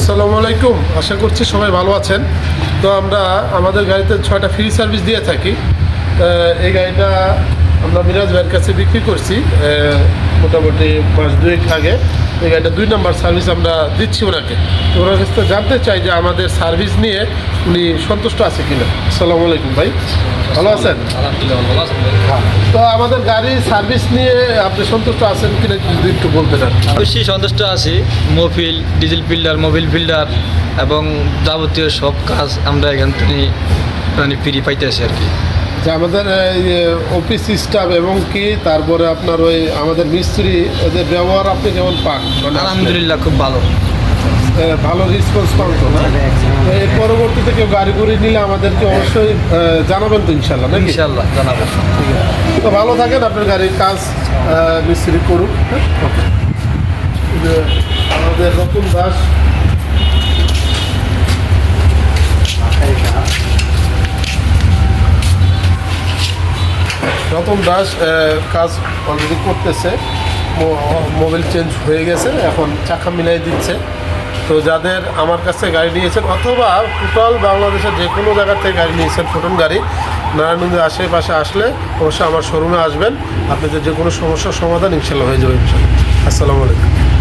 আসসালামু আলাইকুম। আশা করছি সবাই ভালো আছেন। তো আমরা আমাদের গাড়িতে ছয়টা ফ্রি সার্ভিস দিয়ে থাকি। এই গাড়িটা আমরা মিরাজ ভাইয়ের কাছে বিক্রি করছি মোটামুটি মাস দুয়েক আগে। এই গাড়িটা দুই নম্বর সার্ভিস আমরা দিচ্ছি ওনাকে। তো ওনার কাছ থেকে জানতে চাই যে আমাদের সার্ভিস নিয়ে উনি সন্তুষ্ট আছে কিনা। আসসালামু আলাইকুম ভাই। ভালো আছেন? তো আমাদের গাড়ির সার্ভিস নিয়ে আপনি সন্তুষ্ট আছেন কিনা যদি একটু বলতে চান। অবশ্যই সন্তুষ্ট আছি। Mobil diesel filter mobil filter এবং যাবতীয় সব কাজ আমরা এখান থেকে মানে ফ্রি পাইতেছি আর কি। যে আমাদের এই অফিস স্টাফ এবং কি তারপরে আপনার ওই আমাদের মিস্ত্রি ওদের ব্যবহার আপনি কেমন পান? মানে আলহামদুলিল্লাহ খুব ভালো। ভালো রেসপন্স পান তো না? এর পরবর্তীতে কেউ গাড়ি করে নিলে আমাদেরকে অবশ্যই জানাবেন তো ইনশাল্লাহ নাকি? ইনশাল্লাহ জানাব। তো ভালো থাকেন আপনার গাড়ির কাজ মিস্ত্রি করুক হ্যাঁ? আমাদের নতুন দাস রতন দাস কাজ অলরেডি করতেছে। মোবাইল চেঞ্জ হয়ে গেছে, এখন চাকা মিলাই দিচ্ছে। তো যাদের আমার কাছে গাড়ি নিয়েছেন, অথবা টোটাল বাংলাদেশের যে কোনো জায়গা থেকে গাড়ি নিয়েছেন ফোটন গাড়ি, নারায়ণগঞ্জের আশেপাশে আসলে অবশ্যই আমার শোরুমে আসবেন। আপনাদের যে কোনো সমস্যার সমাধান ইনশাল্লাহ হয়ে যাবে, ইনশাল্লাহ। আসসালামু আলাইকুম।